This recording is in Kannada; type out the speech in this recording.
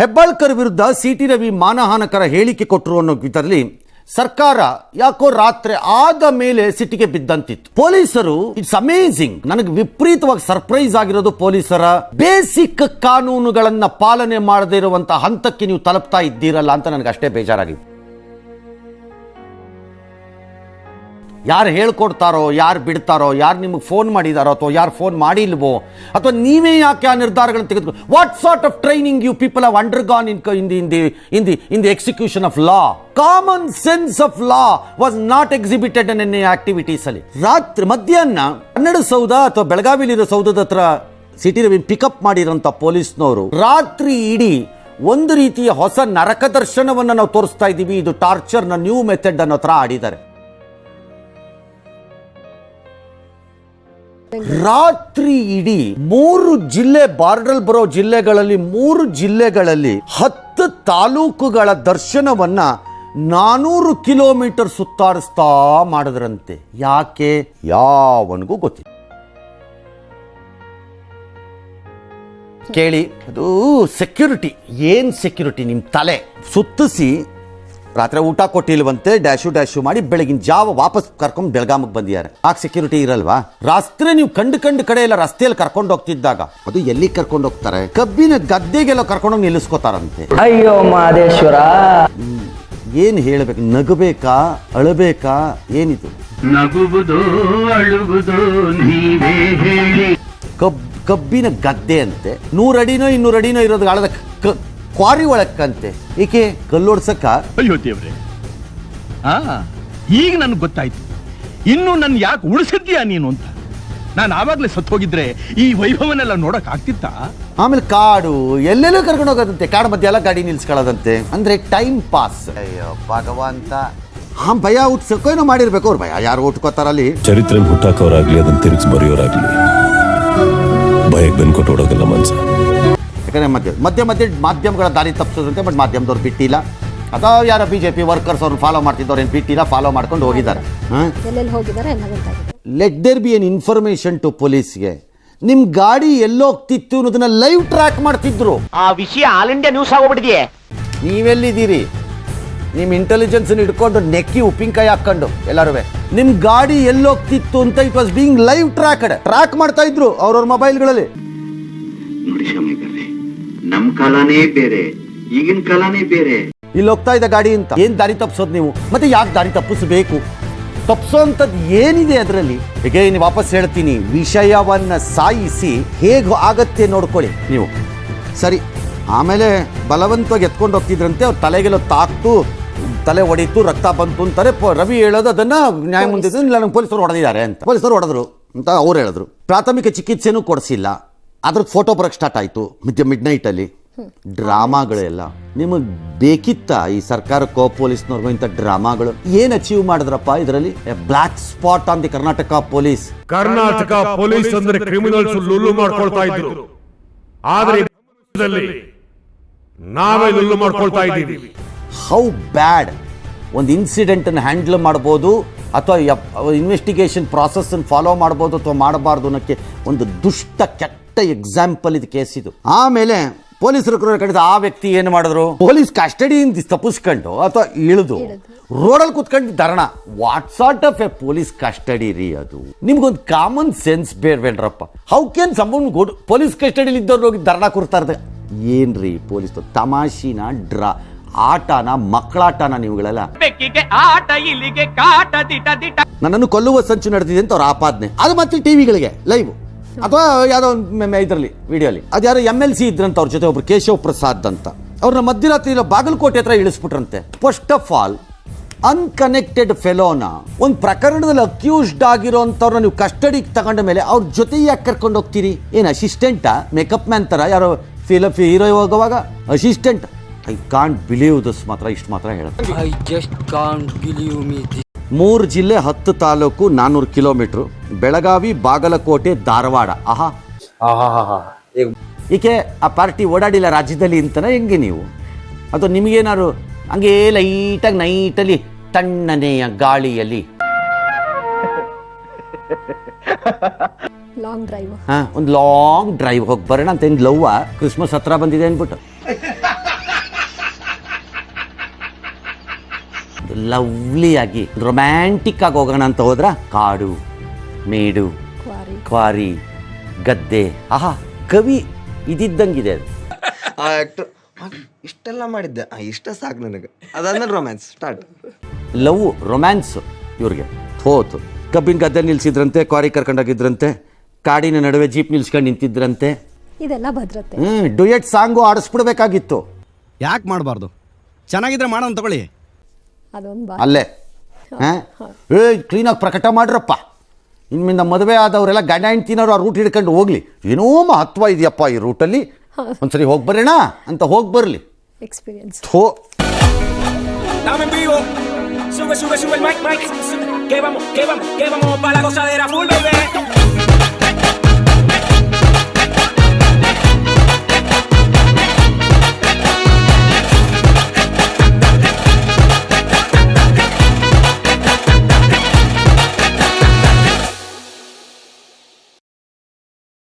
ಹೆಬ್ಬಾಳ್ಕರ್ ವಿರುದ್ಧ ಸಿ ಟಿ ರವಿ ಮಾನಹಾನಕರ ಹೇಳಿಕೆ ಕೊಟ್ಟರು ಅನ್ನೋ ಇದರಲ್ಲಿ ಸರ್ಕಾರ ಯಾಕೋ ರಾತ್ರಿ ಆದ ಮೇಲೆ ಸಿಟ್ಟಿಗೆ ಬಿದ್ದಂತಿತ್ತು. ಪೊಲೀಸರು ಇಟ್ಸ್ ಅಮೇಸಿಂಗ್ ನನಗೆ ವಿಪರೀತವಾಗಿ ಸರ್ಪ್ರೈಸ್ ಆಗಿರೋದು ಪೊಲೀಸರ. ಬೇಸಿಕ್ ಕಾನೂನುಗಳನ್ನ ಪಾಲನೆ ಮಾಡದೇ ಇರುವಂತಹ ಹಂತಕ್ಕೆ ನೀವು ತಲುಪ್ತಾ ಇದ್ದೀರಲ್ಲ ಅಂತ ನನಗೆ ಅಷ್ಟೇ ಬೇಜಾರಾಗಿದೆ. ಯಾರು ಹೇಳ್ಕೊಡ್ತಾರೋ, ಯಾರು ಬಿಡ್ತಾರೋ, ಯಾರು ನಿಮಗೆ ಫೋನ್ ಮಾಡಿದಾರೋ ಅಥವಾ ಯಾರು ಫೋನ್ ಮಾಡಿಲ್ವೋ, ಅಥವಾ ನೀವೇ ಯಾಕೆ ಆ ನಿರ್ಧಾರಗಳನ್ನು ತೆಗೆದು what sort of training you people have undergone in in the in the in the in the execution of law common sense of law was not exhibited in any activities ಅಲ್ಲಿ. ರಾತ್ರಿ, ಮಧ್ಯಾಹ್ನ ಕನ್ನಡ ಸೌಧ ಅಥವಾ ಬೆಳಗಾವಿಲಿರೋ ಸೌಧದ ಹತ್ರ ಸಿಟಿ ರವಿ ಪಿಕಪ್ ಮಾಡಿರೋಂಥ ಪೊಲೀಸ್ನವರು, ರಾತ್ರಿ ಇಡೀ ಒಂದು ರೀತಿಯ ಹೊಸ ನರಕ ದರ್ಶನವನ್ನು ನಾವು ತೋರಿಸ್ತಾ ಇದ್ದೀವಿ ಇದು ಟಾರ್ಚರ್ನ ನ್ಯೂ ಮೆಥಡ್ ಅನ್ನೋ ಥರ ಆಡಿದ್ದಾರೆ. ರಾತ್ರಿ ಇಡೀ ಮೂರು ಜಿಲ್ಲೆ ಬಾರ್ಡರ್ ಬರೋ ಜಿಲ್ಲೆಗಳಲ್ಲಿ, ಮೂರು ಜಿಲ್ಲೆಗಳಲ್ಲಿ ಹತ್ತು ತಾಲೂಕುಗಳ ದರ್ಶನವನ್ನ ನಾನೂರು ಕಿಲೋಮೀಟರ್ ಸುತ್ತಾಡಿಸ್ತಾ ಮಾಡಿದ್ರಂತೆ. ಯಾಕೆ? ಯಾವನಿಗೂ ಗೊತ್ತಿಲ್ಲ. ಕೇಳಿ, ಅದು ಸೆಕ್ಯೂರಿಟಿ ಏನು ಸೆಕ್ಯೂರಿಟಿ ನಿಮ್ಮ ತಲೆ ಸುತ್ತಿಸಿ ರಾತ್ರಿ ಊಟ ಕೊಟ್ಟಿಲ್ವಂತೆ ಡ್ಯಾಶು ಡ್ಯಾಶು ಮಾಡಿ ಬೆಳಗಿನ ಜಾವ ವಾಪಸ್ ಕರ್ಕೊಂಡು ಬೆಳಗಾಮಕ್ಕೆ ಬಂದಿದ್ದಾರೆ. ಆಗ ಸೆಕ್ಯೂರಿಟಿ ಇರಲ್ವಾ? ರಾತ್ರಿ ನೀವು ಕಂಡು ಕಂಡು ಕಡೆ ಎಲ್ಲ ರಸ್ತೆಯಲ್ಲಿ ಕರ್ಕೊಂಡು ಹೋಗ್ತಿದ್ದಾಗ ಅದು ಎಲ್ಲಿ ಕರ್ಕೊಂಡು ಹೋಗ್ತಾರೆ? ಕಬ್ಬಿನ ಗದ್ದೆಗೆಲ್ಲ ಕರ್ಕೊಂಡೋಗಿ ನಿಲ್ಲಿಸ್ಕೋತಾರಂತೆ. ಅಯ್ಯೋ ಮಹದೇಶ್ವರ. ಏನು ಹೇಳ್ಬೇಕು? ನಗಬೇಕಾ? ಅಳಬೇಕಾ? ಏನಿದು? ನಗುವುದು ಅಳುವುದು ನೀವೇ ಹೇಳಿ. ಕಬ್ ಕಬ್ಬಿನ ಗದ್ದೆ ಅಂತೆ. ನೂರು ಅಡಿನೋ ಇನ್ನೂರು ಅಡಿನೋ ಇರೋದು ಆಳದ ಕ- ಕ್ವಾರಿ ಒಳಕ್ಕಂತೆ. ಏಕೆ ಕಲ್ಲೋಡ್ಸಕ್ಕ ಅಯ್ಯೋ ದೇವ್ರೆ. ಆ ಈಗ ನನ್ಗೆ ಗೊತ್ತಾಯ್ತು. ಇನ್ನು ನನ್ನ ಯಾಕೆ ಉಳಿಸಿದ್ಯಾ ನೀನು ಅಂತ. ನಾನು ಆವಾಗಲೇ ಸತ್ತು ಹೋಗಿದ್ರೆ ಈ ವೈಭವನೆಲ್ಲ ನೋಡಕ್ ಆಗ್ತಿತ್ತ? ಆಮೇಲೆ ಕಾಡು ಎಲ್ಲೆಲ್ಲೂ ಕರ್ಕೊಂಡು ಹೋಗೋದಂತೆ. ಕಾಡು ಮಧ್ಯೆ ಎಲ್ಲ ಗಾಡಿ ನಿಲ್ಸ್ಕೊಳ್ಳೋದಂತೆ. ಅಂದ್ರೆ ಟೈಮ್ ಪಾಸ್ ಅಯ್ಯೋ ಭಗವಂತ. ಹಾ ಭಯ ಹುಟ್ಸಕ್ಕೋ ಏನೋ ಮಾಡಿರ್ಬೇಕು. ಅವ್ರು ಭಯ. ಯಾರು ಹುಟ್ಕೋತಾರಲ್ಲಿ ಚರಿತ್ರೆ ಹುಟ್ಟಾಕೋರಾಗ್ಲಿ ಅದನ್ನ ತಿರುಗಿಸಿ ಬರೆಯೋರಾಗ್ಲಿ. ಭಯಕ್ಕೆ ಬೆನ್ಕೊಟ್ಟು ಓಡೋಗಲ್ಲ ಮನ್ಸ. ಯಾಕಂದ್ರೆ ಮಧ್ಯ ಮಧ್ಯ ಮಧ್ಯೆ ಮಾಧ್ಯಮಗಳ ದಾರಿ ತಪ್ಪಿಸೋದಂತೆ ಬಟ್ ಮಾಧ್ಯಮದವ್ರು ಬಿಟ್ಟಿಲ್ಲ. ಅಥವಾ ಯಾರ ಬಿ ಜೆ ಪಿ ವರ್ಕರ್ಸ್ ಅವ್ರು ಫಾಲೋ ಮಾಡ್ತಿದ್ದವ್ರು ಏನು ಬಿಟ್ಟಿಲ್ಲ ಫಾಲೋ ಮಾಡ್ಕೊಂಡು ಹೋಗಿದ್ದಾರೆ. ಹಾಂ? ಎಲ್ಲೆಲ್ಲಿ ಹೋಗಿದ್ದಾರೆ ಎಲ್ಲ ಗೊತ್ತಾಗಿದೆ let there be an information to ಪೊಲೀಸ್ಗೆ ನಿಮ್ಮ ಗಾಡಿ ಎಲ್ಲೋಗ್ತಿತ್ತು ಅನ್ನೋದನ್ನ ಲೈವ್ ಟ್ರ್ಯಾಕ್ ಮಾಡ್ತಿದ್ರು. ಆ ವಿಷಯ ಆಲ್ ಇಂಡಿಯಾ ನ್ಯೂಸ್ ಆಗೋಗ್ಬಿಟ್ಟಿದೆಯೇ ನೀವೆಲ್ಲಿದ್ದೀರಿ? ನಿಮ್ಮ ಇಂಟೆಲಿಜೆನ್ಸ್ ಹಿಡ್ಕೊಂಡು ನೆಕ್ಕಿ ಉಪ್ಪಿನಕಾಯಿ ಹಾಕೊಂಡು ಎಲ್ಲರೂ ನಿಮ್ಮ ಗಾಡಿ ಎಲ್ಲೋಗ್ತಿತ್ತು ಅಂತ it was being live track track ಮಾಡ್ತಾ ಇದ್ರು ಅವ್ರವ್ರ ಮೊಬೈಲ್ಗಳಲ್ಲಿ ನೋಡಿ ನಮ್ ಕಾಲನೇ ಬೇರೆ, ಈಗಿನ ಕಾಲನೇ ಬೇರೆ. ಇಲ್ಲಿ ಹೋಗ್ತಾ ಇದ್ದ ಗಾಡಿ ಅಂತ, ಏನ್ ದಾರಿ ತಪ್ಪಿಸೋದು ನೀವು? ಮತ್ತೆ ಯಾಕೆ ದಾರಿ ತಪ್ಪಿಸಬೇಕು? ತಪ್ಪಿಸೋಂಥದ್ದು ಏನಿದೆ ಅದರಲ್ಲಿ? ಹೇಗೆ ಇನ್ನು ವಾಪಸ್ ಹೇಳ್ತೀನಿ, ವಿಷಯವನ್ನ ಸಾಯಿಸಿ ಹೇಗೆ ಆಗತ್ತೆ ನೋಡ್ಕೊಳ್ಳಿ ನೀವು. ಸರಿ, ಆಮೇಲೆ ಬಲವಂತವಾಗಿ ಎತ್ಕೊಂಡು ಹೋಗ್ತಿದ್ರಂತೆ, ಅವ್ರ ತಲೆಗೆಲ್ಲ ತಾಕ್ತು, ತಲೆ ಹೊಡೀತು ರಕ್ತ ಬಂತು ಅಂತಾರೆ. ರವಿ ಹೇಳೋದು ಅದನ್ನ ನ್ಯಾಯ ಮುಂದೆ ಇಲ್ಲ ನಂಗೆ ಪೊಲೀಸರು ಹೊಡೆದಿದ್ದಾರೆ ಅಂತ. ಪೊಲೀಸರು ಹೊಡೆದ್ರು ಅಂತ ಅವ್ರು ಹೇಳಿದ್ರು. ಪ್ರಾಥಮಿಕ ಚಿಕಿತ್ಸೆನೂ ಕೊಡಿಸಿಲ್ಲ. ಅದ್ರದ್ದು ಫೋಟೋ ಬರಕ್ಕೆ ಸ್ಟಾರ್ಟ್ ಆಯಿತು. ಮಿಡ್ ಮಿಡ್ ನೈಟಲ್ಲಿ ಡ್ರಾಮಾಗಳೆಲ್ಲ. ನಿಮಗೆ ಬೇಕಿತ್ತ ಈ ಸರ್ಕಾರಕ್ಕೋ ಪೊಲೀಸ್ನವ್ರಿಗೋ ಇಂಥ ಡ್ರಾಮಾಗಳು? ಏನು ಅಚೀವ್ ಮಾಡಿದ್ರಪ್ಪ ಇದರಲ್ಲಿ? Black spot on the Karnataka police Karnataka police ಅಂದ್ರೆ ಕ್ರಿಮಿನಲ್ಸ್ ಲುಲ್ಲು ಮಾಡ್ಕೊಳ್ತಾ ಇದ್ರು. ಆದ್ರೆ ನಾವೇ ಲುಲ್ಲು ಮಾಡ್ಕೊಳ್ತಾ ಇದ್ದೀವಿ. ಹೌ ಬ್ಯಾಡ್ ಒಂದು ಇನ್ಸಿಡೆಂಟನ್ನು ಹ್ಯಾಂಡಲ್ ಮಾಡ್ಬೋದು ಅಥವಾ ಇನ್ವೆಸ್ಟಿಗೇಷನ್ ಪ್ರಾಸೆಸ್ಸನ್ನು ಫಾಲೋ ಮಾಡ್ಬೋದು ಅಥವಾ ಮಾಡಬಾರ್ದು ಅನ್ನೋಕ್ಕೆ ಒಂದು ದುಷ್ಟ ಕೆಟ್ಟ ಎಕ್ಸಾಂಪಲ್ ಇದು ಕೇಸ್ ಇದು. ಆಮೇಲೆ ಪೊಲೀಸರು ಕಡಿದ ಆ ವ್ಯಕ್ತಿ ಏನು ಮಾಡಿದ್ರು? ಪೊಲೀಸ್ ಕಸ್ಟಡಿಯಿಂದ ತಪ್ಪಿಸ್ಕೊಂಡು ಅಥವಾ ಇಳಿದು ರೋಡಲ್ಲಿ ಕುತ್ಕೊಂಡು ಧರಣ. What sort of a police custody ರೀ ಅದು? ನಿಮ್ಗೊಂದು common sense ಬೇಡ್ಬೇಡ್ರಪ್ಪ how can some good police ಕಸ್ಟಡಿಲಿ ಇದ್ದವ್ರು ಹೋಗಿ ಧರಣ ಕೂರ್ತಾ ಇರ್ತಾರೆ? ಏನ್ರಿ ಪೊಲೀಸ್ ತಮಾಷಿನ ಡ್ರಾ? ಆಟನ ಮಕ್ಕಳಾಟನ ನೀವುಗಳೆಲ್ಲ. ಬೆಕ್ಕಿಗೆ ಆಟ ಇಲ್ಲಿಗೆ ಕಾಟ ದಿಟ ದಿಟ. ನನ್ನನ್ನು ಕೊಲ್ಲುವ ಸಂಚು ನಡೆದಿದೆ ಅಂತ ಅವ್ರ ಆಪಾದನೆ. ಅದು ಮತ್ತೆ ಟಿವಿಗಳಿಗೆ ಲೈವ್ ಅಥವಾ ಯಾವುದೋ ಒಂದು ಇದರಲ್ಲಿ ವಿಡಿಯೋಲಿ ಅದು ಯಾರೋ ಎಂ ಎಲ್ ಸಿ ಇದ್ರಂತ ಅವ್ರ ಜೊತೆ ಒಬ್ರು ಕೇಶವ್ ಪ್ರಸಾದ್ ಅಂತ. ಅವ್ರನ್ನ ಮಧ್ಯರಾತ್ರಿ ಬಾಗಲಕೋಟೆ ಹತ್ರ ಇಳಿಸ್ಬಿಟ್ರಂತೆ. ಫಸ್ಟ್ ಆಫ್ ಆಲ್ ಅನ್ಕನೆಕ್ಟೆಡ್ ಫೆಲೋನ ಒಂದು ಪ್ರಕರಣದಲ್ಲಿ ಅಕ್ಯೂಸ್ಡ್ ಆಗಿರೋಂಥವ್ರನ್ನ ನೀವು ಕಸ್ಟಡಿಗೆ ತಗೊಂಡ ಮೇಲೆ ಅವ್ರ ಜೊತೆ ಯಾಕೆ ಕರ್ಕೊಂಡು ಹೋಗ್ತೀರಿ? ಏನು ಅಸಿಸ್ಟೆಂಟಾ ಮೇಕಪ್ ಮ್ಯಾನ್ ಥರ ಯಾರೋ ಫಿಲಪ್ ಹೀರೋ ಹೋಗುವಾಗ assistant I can't believe this ಮಾತ್ರ ಇಷ್ಟು ಮಾತ್ರ ಹೇಳುತ್ತೆ. I just can't believe me ಮೂರು ಜಿಲ್ಲೆ ಹತ್ತು ತಾಲೂಕು ನಾನ್ನೂರು ಕಿಲೋಮೀಟ್ರು. ಬೆಳಗಾವಿ ಬಾಗಲಕೋಟೆ ಧಾರವಾಡ. ಆಹಾ. ಈಕೆ ಆ ಪಾರ್ಟಿ ಓಡಾಡಿಲ್ಲ ರಾಜ್ಯದಲ್ಲಿ ಅಂತನ ಹೆಂಗೆ ನೀವು? ಅದು ನಿಮಗೇನಾದ್ರು ಹಂಗೆ ಲೈಟಾಗಿ ನೈಟಲ್ಲಿ ತಣ್ಣನೆಯ ಗಾಳಿಯಲ್ಲಿ. ಲಾಂಗ್ ಡ್ರೈವ್ ಹಾಂ ಒಂದು ಲಾಂಗ್ ಡ್ರೈವ್ ಹೋಗಿ ಬರೋಣ ಅಂತ ಏನು ಲವ್ವ ಕ್ರಿಸ್ಮಸ್ ಹತ್ರ ಬಂದಿದೆ ಅಂದ್ಬಿಟ್ಟು. ಲವ್ಲಿಯಾಗಿ ರೊಮ್ಯಾಂಟಿಕ್ ಆಗಿ ಹೋಗೋಣ ಅಂತ ಹೋದ್ರ ಕಾಡು ಮೇಡು ಕ್ವಾರಿ. ಗದ್ದೆ. ಆಹಾ ಕವಿ ಇದಿದ್ದಂಗಿದೆ ಅದು. ಆ ಆಕ್ಟರ್ ಇಷ್ಟೆಲ್ಲ ಮಾಡಿದ್ದೆ. ಆ, ಇಷ್ಟ ಸಾಕು ನನಗೆ. ಅದಾದ್ಮೇಲೆ ರೊಮ್ಯಾನ್ಸ್ ಸ್ಟಾರ್ಟ್ ಲವ್ ರೊಮ್ಯಾನ್ಸ್ ಇವ್ರಿಗೆ. ಹೋತು. ಕಬ್ಬಿನ ಗದ್ದೆ ನಿಲ್ಸಿದ್ರಂತೆ ಕ್ವಾರಿ ಕರ್ಕೊಂಡೋಗಿದ್ರಂತೆ ಕಾಡಿನ ನಡುವೆ ಜೀಪ್ ನಿಲ್ಸ್ಕೊಂಡು ನಿಂತಿದ್ರಂತೆ. ಇದೆಲ್ಲ ಭದ್ರತೆ. ಹ್ಮ್ ಡುಯೆಟ್ ಸಾಂಗು ಆಡಿಸ್ಬಿಡ್ಬೇಕಾಗಿತ್ತು. ಯಾಕೆ ಮಾಡಬಾರ್ದು? ಚೆನ್ನಾಗಿದ್ರೆ ಮಾಡೋಣ ತಗೊಳ್ಳಿ. ಅದೊಂದು ಬಾ ಅಲ್ಲೇ. ಹಾಂ ಏ ಕ್ಲೀನಾಗಿ ಪ್ರಕಟ ಮಾಡ್ರಪ್ಪ. ಇನ್ಮಿಂದ ಮದುವೆ ಆದವರೆಲ್ಲ ಗಂಡ ಹೆಂಡ್ತಿನವ್ರು ಆ ರೂಟ್ ಹಿಡ್ಕೊಂಡು ಹೋಗ್ಲಿ. ಏನೋ ಮಹತ್ವ ಇದೆಯಪ್ಪ ಈ ರೂಟಲ್ಲಿ ಒಂದ್ಸರಿ ಹೋಗಿ ಬರೋಣ ಅಂತ ಹೋಗಿ ಬರಲಿ. ಎಕ್ಸ್ಪೀರಿಯನ್ಸ್ ಥೋ. Vivo. Sube, sube, sube el mic, mic. Que vamos, que vamos, que vamos para la gozadera full, baby.